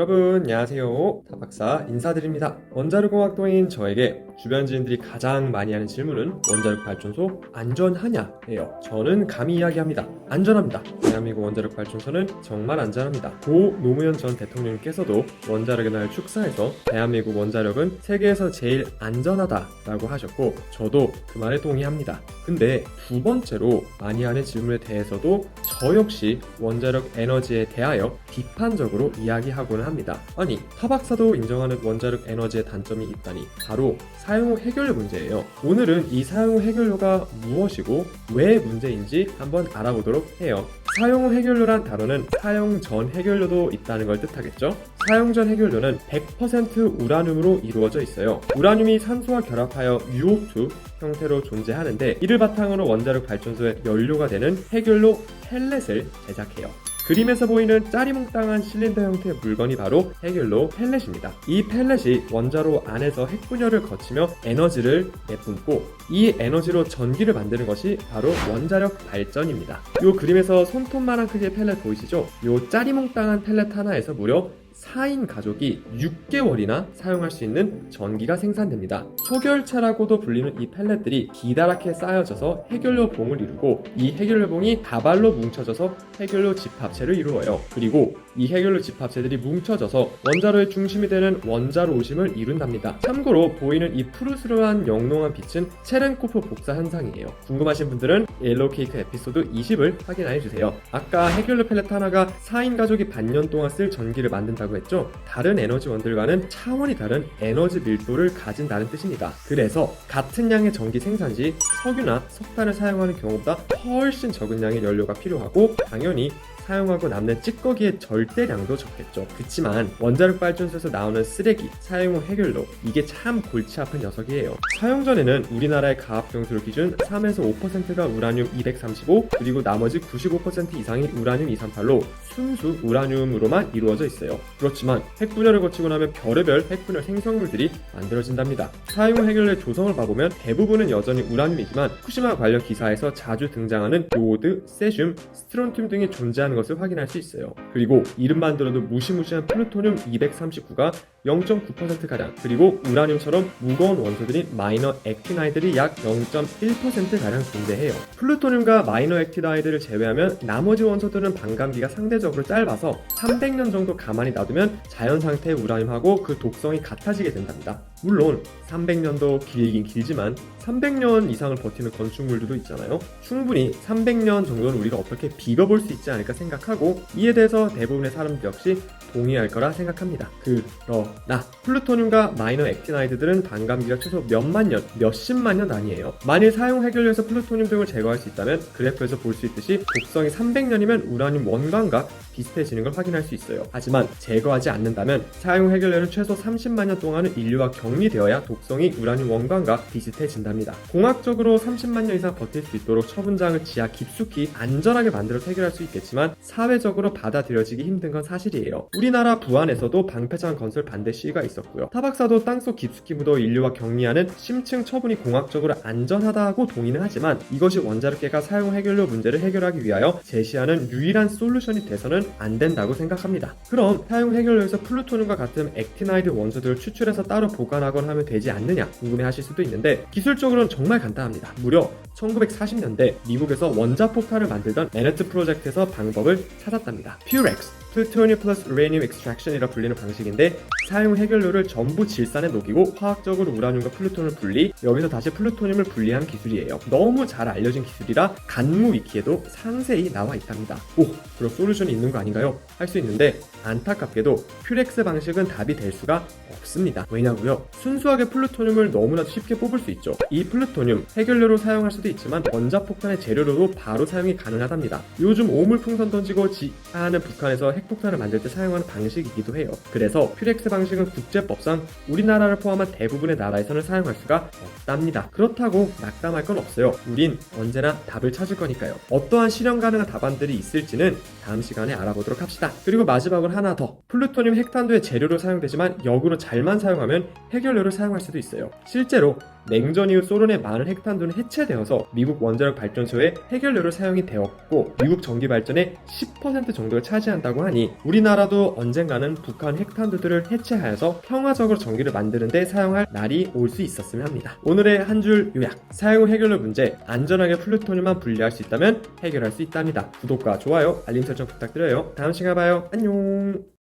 여러분 안녕하세요. 타박사 인사드립니다. 원자력공학도인 저에게 주변 지인들이 가장 많이 하는 질문은 원자력 발전소 안전하냐 예요. 저는 감히 이야기합니다. 안전합니다. 대한민국 원자력 발전소는 정말 안전합니다. 고 노무현 전 대통령께서도 원자력의 날 축사에서 대한민국 원자력은 세계에서 제일 안전하다라고 하셨고 저도 그 말에 동의합니다. 근데 두 번째로 많이 하는 질문에 대해서도 저 역시 원자력 에너지에 대하여 비판적으로 이야기하고는 합니다. 아니, 타박사도 인정하는 원자력 에너지의 단점이 있다니 바로 사용 후 해결료 문제예요. 오늘은 이 사용 후 해결료가 무엇이고 왜 문제인지 한번 알아보도록 해요. 사용 후 해결료란 단어는 사용 전 해결료도 있다는 걸 뜻하겠죠? 사용 전 해결료는 100% 우라늄으로 이루어져 있어요. 우라늄이 산소와 결합하여 UO2 형태로 존재하는데 이를 바탕으로 원자력 발전소의 연료가 되는 해결료 펠렛을 제작해요. 그림에서 보이는 짜리몽땅한 실린더 형태의 물건이 바로 해결로 펠렛입니다. 이 펠렛이 원자로 안에서 핵분열을 거치며 에너지를 내뿜고 이 에너지로 전기를 만드는 것이 바로 원자력 발전입니다. 이 그림에서 손톱만한 크기의 펠렛 보이시죠? 이 짜리몽땅한 펠렛 하나에서 무려 4인 가족이 6개월이나 사용할 수 있는 전기가 생산됩니다. 소결체라고도 불리는 이 펠렛들이 기다랗게 쌓여져서 해결료 봉을 이루고 이 해결료 봉이 다발로 뭉쳐져서 해결료 집합체를 이루어요. 그리고 이 해결료 집합체들이 뭉쳐져서 원자로의 중심이 되는 원자로 오심을 이룬답니다. 참고로 보이는 이 푸르스름한 영롱한 빛은 체렌코프 복사 현상이에요. 궁금하신 분들은 옐로우 케이크 에피소드 20을 확인해 주세요. 아까 해결료 펠렛 하나가 4인 가족이 반년 동안 쓸 전기를 만든다고 했죠? 다른 에너지원들과는 차원이 다른 에너지 밀도를 가진다는 뜻입니다. 그래서 같은 양의 전기 생산 시 석유나 석탄을 사용하는 경우보다 훨씬 적은 양의 연료가 필요하고 당연히 사용하고 남는 찌꺼기의 절대량도 적겠죠. 그치만 원자력 발전소에서 나오는 쓰레기, 사용 후 해결로 이게 참 골치 아픈 녀석이에요. 사용 전에는 우리나라의 가압 경수를 기준 3에서 5%가 우라늄 235 그리고 나머지 95% 이상이 우라늄 238로 순수 우라늄으로만 이루어져 있어요. 그렇지만 핵분열을 거치고 나면 별의별 핵분열 생성물들이 만들어진답니다. 사용 후 해결로의 조성을 봐보면 대부분은 여전히 우라늄이지만 후쿠시마 관련 기사에서 자주 등장하는 요오드, 세슘, 스트론튬 등이 존재하 는 것을 확인할 수 있어요. 그리고 이름만 들어도 무시무시한 플루토늄 239가 0.9%가량 그리고 우라늄처럼 무거운 원소들인 마이너 액티나이들이 약 0.1%가량 존재해요. 플루토늄과 마이너 액티나이드를 제외하면 나머지 원소들은 반감기가 상대적으로 짧아서 300년 정도 가만히 놔두면 자연 상태의 우라늄하고 그 독성이 같아지게 된답니다. 물론 300년도 길긴 길지만 300년 이상을 버티는 건축물들도 있잖아요. 충분히 300년 정도는 우리가 어떻게 비벼볼 수 있지 않을까 생각하고 이에 대해서 대부분의 사람들 역시 동의할 거라 생각합니다. 그러나 플루토늄과 마이너 액티나이드들은 반감기가 최소 몇만 년, 몇십만 년 단위예요. 만일 사용 해결료에서 플루토늄 등을 제거할 수 있다면 그래프에서 볼 수 있듯이 독성이 300년이면 우라늄 원광과 비슷해지는 걸 확인할 수 있어요. 하지만 제거하지 않는다면 사용 해결료는 최소 30만 년 동안은 인류와 격리되어야 독성이 우라늄 원광과 비슷해진답니다. 공학적으로 30만 년 이상 버틸 수 있도록 처분장을 지하 깊숙이 안전하게 만들어 해결할 수 있겠지만 사회적으로 받아들여지기 힘든 건 사실이에요. 우리나라 부안에서도 방패장 건설 반대 시위가 있었고요. 타박사도 땅속 깊숙이 묻어 인류와 격리하는 심층 처분이 공학적으로 안전하다고 동의는 하지만 이것이 원자력계가 사용 해결료 문제를 해결하기 위하여 제시하는 유일한 솔루션이 돼서는 안 된다고 생각합니다. 그럼 사용 해결료에서 플루토늄과 같은 액티나이드 원소들을 추출해서 따로 보관하거나 하면 되지 않느냐 궁금해 하실 수도 있는데 기술적으로는 정말 간단합니다. 무려 1940년대 미국에서 원자폭탄을 만들던 맨해튼 프로젝트에서 방법을 찾았답니다. 퓨렉스 플루토늄 플러스 우레늄 익스트랙션이라 불리는 방식인데 사용 해결료를 전부 질산에 녹이고 화학적으로 우라늄과 플루토늄을 분리 여기서 다시 플루토늄을 분리한 기술이에요. 너무 잘 알려진 기술이라 간무 위키에도 상세히 나와 있답니다. 오 그럼 솔루션이 있는 거 아닌가요? 할 수 있는데 안타깝게도 퓨렉스 방식은 답이 될 수가 없습니다. 왜냐고요? 순수하게 플루토늄을 너무나 쉽게 뽑을 수 있죠. 이 플루토늄 해결료로 사용할 수도 있지만 원자폭탄의 재료로도 바로 사용이 가능하답니다. 요즘 오물풍선 던지고 지하는 북한에서 핵폭탄을 만들 때 사용하는 방식이기도 해요. 그래서 퓨렉스 방식은 국제법상 우리나라를 포함한 대부분의 나라에서는 사용할 수가 없답니다. 그렇다고 낙담할 건 없어요. 우린 언제나 답을 찾을 거니까요. 어떠한 실현 가능한 답안들이 있을지는 다음 시간에 알아보도록 합시다. 그리고 마지막으로 하나 더. 플루토늄 핵탄두의 재료로 사용되지만 역으로 잘만 사용하면 해결료를 사용할 수도 있어요. 실제로 냉전 이후 소련의 많은 핵탄두는 해체되어서 미국 원자력 발전소에 해결료로 사용이 되었고 미국 전기 발전의 10% 정도를 차지한다고 하니 우리나라도 언젠가는 북한 핵탄두들을 해체하여서 평화적으로 전기를 만드는데 사용할 날이 올 수 있었으면 합니다. 오늘의 한 줄 요약. 사용 후 해결료 문제 안전하게 플루토늄만 분리할 수 있다면 해결할 수 있답니다. 구독과 좋아요, 알림 설정 부탁드려요. 다음 시간에 봐요. 안녕.